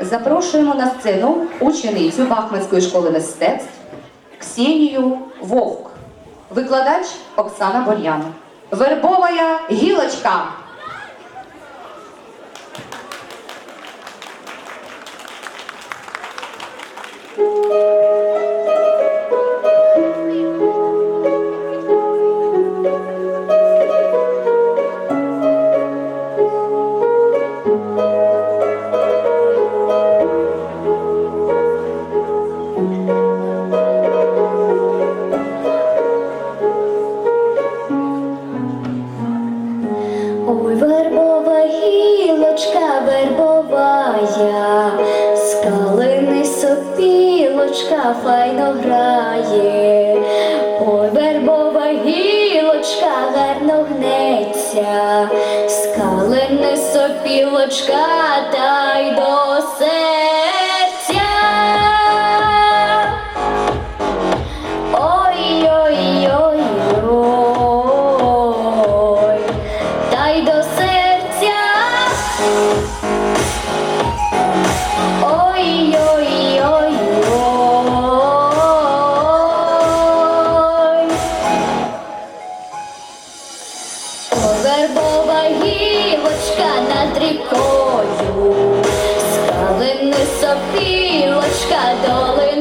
Запрошуємо на сцену ученицю Бахманської школи мистецтв Ксенію Вовк, викладач Оксана Бор'яна. Вербовая гілочка. Ой, вербова гілочка вербовая, з калини сопілочка файно грає. Ой, вербова гілочка гарно гнеться, з калини сопілочка та над рікою, скалини сопілочка доли.